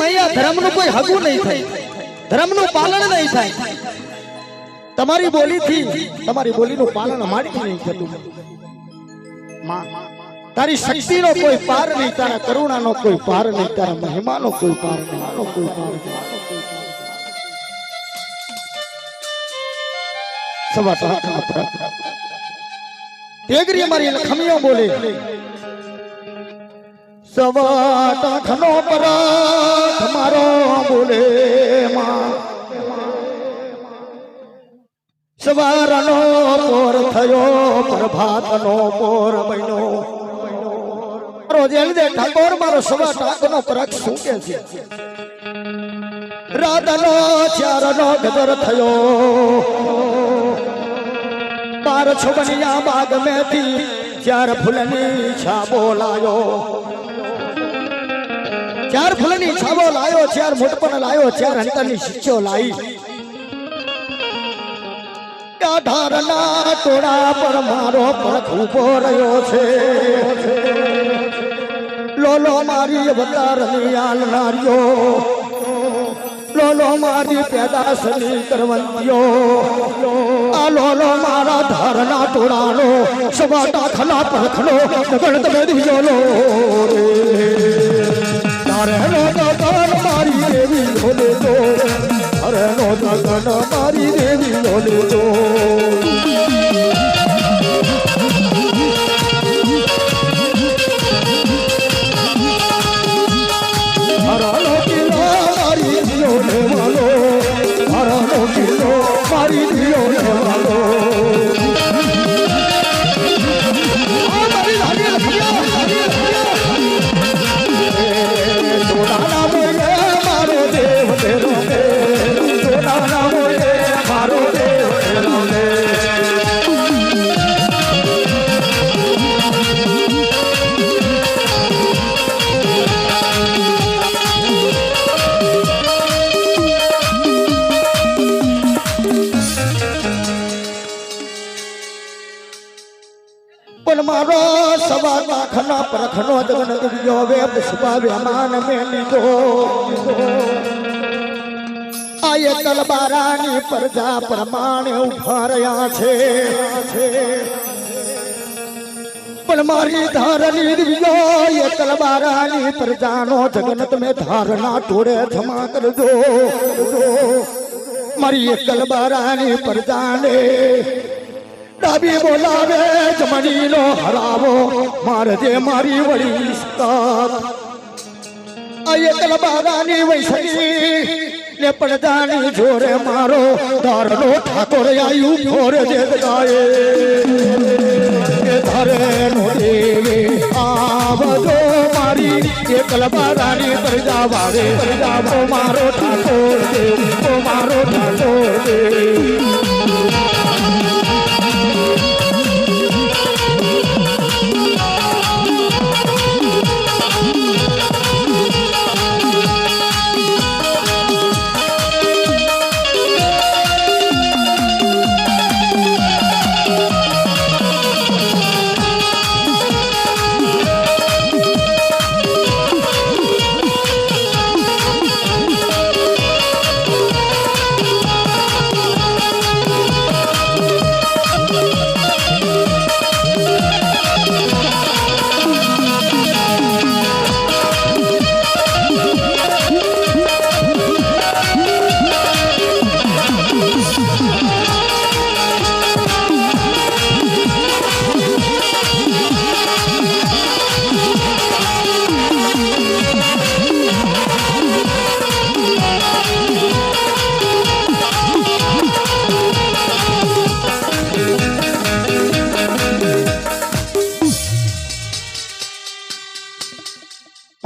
મૈયા ધર્મનું કોઈ હગું નહીં થાય. ધર્મનું પાલન નહીં થાય. તમારી બોલીથી તમારી બોલીનું પાલન અમારીથી નહીં થતું. તારી શક્તિનો કોઈ પાર નહીં, તારા કરુણાનો કોઈ પાર નહીં, તારા મહિમાનો કોઈ પાર નહીં. કોઈ પાર નહીં સવા ટાંકના પ્રાગ. તેગરી અમારી લખમીઓ બોલે સવા ટાંકનો પરાગ મારો બોલે સવારનો પોર થયો, પ્રભાતનો પોર બન્યો. રોજેલ દે, ઠાકોર, મારો સવા ટાંકનો પરાગ શું કે છે? રાતનો ચારનો ગદર થયો. બાર છોબનિયા બાગ મેથી ચાર ફૂલની છાબો લાયો. ચાર ફૂલની છાબો લાયો, ચાર મોટપણ લાયો, ચાર અંતરની શિક્ષો લાઈ. ઢારના ટોળા પર મારો પગ ઊભો રહ્યો છે. લોલો મારી અવતારની આલનારીઓ લોલો મારી પેદાશની કરવંતીઓ. આ લોલો મારા ધારના ટોળાનો સવાટા ખલા પરખનો ગણ તમે લો રે. તારે નો ગગન મારી દેવી બોલે તો લાખના પરખનો જગન દિવ્યો વે પુષ્પાવે માન મે લીધો આય તલબારાની પ્રજા પ્રમાણે ઊભા છે. પણ મારી ધારની દિવ્યો એ તલબારાની પ્રજાનો જગન તમે ધારણા ટોળે જમા કરજો. મારી એ તલબારાની પ્રજાને ડાબી બોલાવે, જમણીનો હરાવો. મારે મારી વળી સ્તક આયે તલબારાની વૈસણી ને પડદાની જોરે મારો ધારનો ઠાકોર આયુ ફોર જે ગાય. ધરે નો દેવે આવજો મારી. એ કલબારાની પ્રજા વારે. પ્રજા મારો ઠાકોર દેવ મારો ઠાકોર દેવ.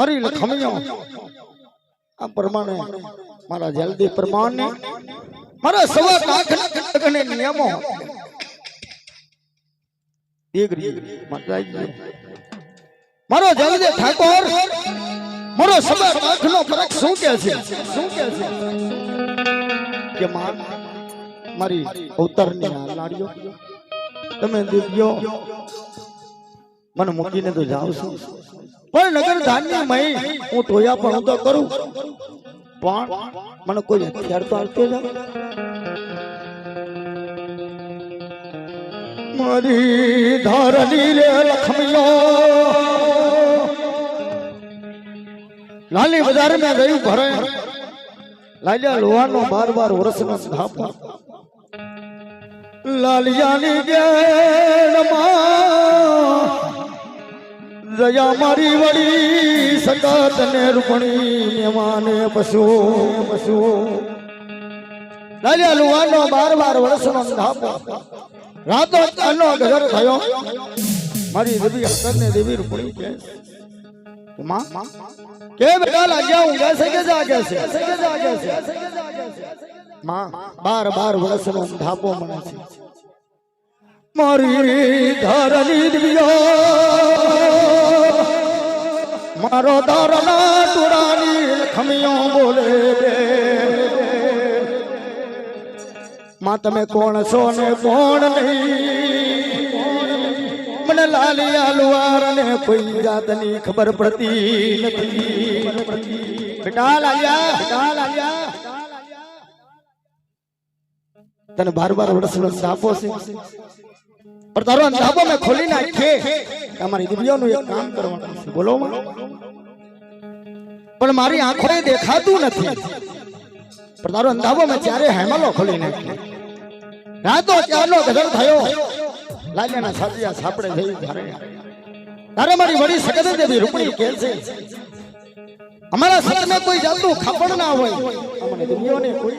મારી લખમીઓ આ પ્રમાણે મારા જલ્દી પ્રમાણે મારા સવા લાખ અને નિયમો. દીકરી માતાજી મારો જલ્દી ઠાકોર મારો સવા લાખ નો ફરક શું કે છે? શું કે છે? કે માં મારી અવતારની લાડીઓ તમે દિવ્યો. મને મૂકીને તો જાવ છું. પણ નગર ધાન્ય મય હું ટોયા પણ તો કરું. પણ મને કોઈ હથિયાર તો આવતો જ મારી ધારની રે લખમિયો લાલી બજાર મેં ગયું ઘરે. લાલિયા લોહાનો બાર બાર વર્ષનો ધાપો લાલિયાની ગેડમાં દયા મારી વળી સકાત ને રૂપણી મેવાને પશુ પશુ. લાલ્યા લુવાનો બાર બાર વર્ષનો ધાપો રાતો ચાલો ઘર થયો. મારી દેવી હસન ને દેવી રૂપણી કે કે બેટા લાગ્યા ઊંઘે છે કે જાગે છે? માં, બાર બાર વર્ષનો ધાપો મને છે. મારી ધરની દિવ્યો મારો ધરના ટુડાની ખમિયો બોલે માં, તમે કોણ છો ને કોણ નહીં? મને લાલિયા લુવાર ને કોઈ જાતની ખબર પડતી નથી. બેટા, લાલિયા બેટા, લાલિયા. તને બાર બાર વર્ષનો આપો છે. પણ તારો અંધાબો મેં ખોલી નાખે તમારી દિવ્યાનું એક કામ કરવાનું છે. બોલો પણ મારી આંખોએ દેખાતું નથી. પણ તારો અંધાબો મેં ચારે હેમલો ખોલી નાખ્યો રાતો ચારનો ગધર થયો. લાલિયાના સાચિયા સાપડે થઈ ધારે તારે મારી વડી સગત દેવી રૂપણી કે છે અમારા સતને કોઈ જાતનું ખાપણ ના હોય. અમને દુનિયાને કોઈ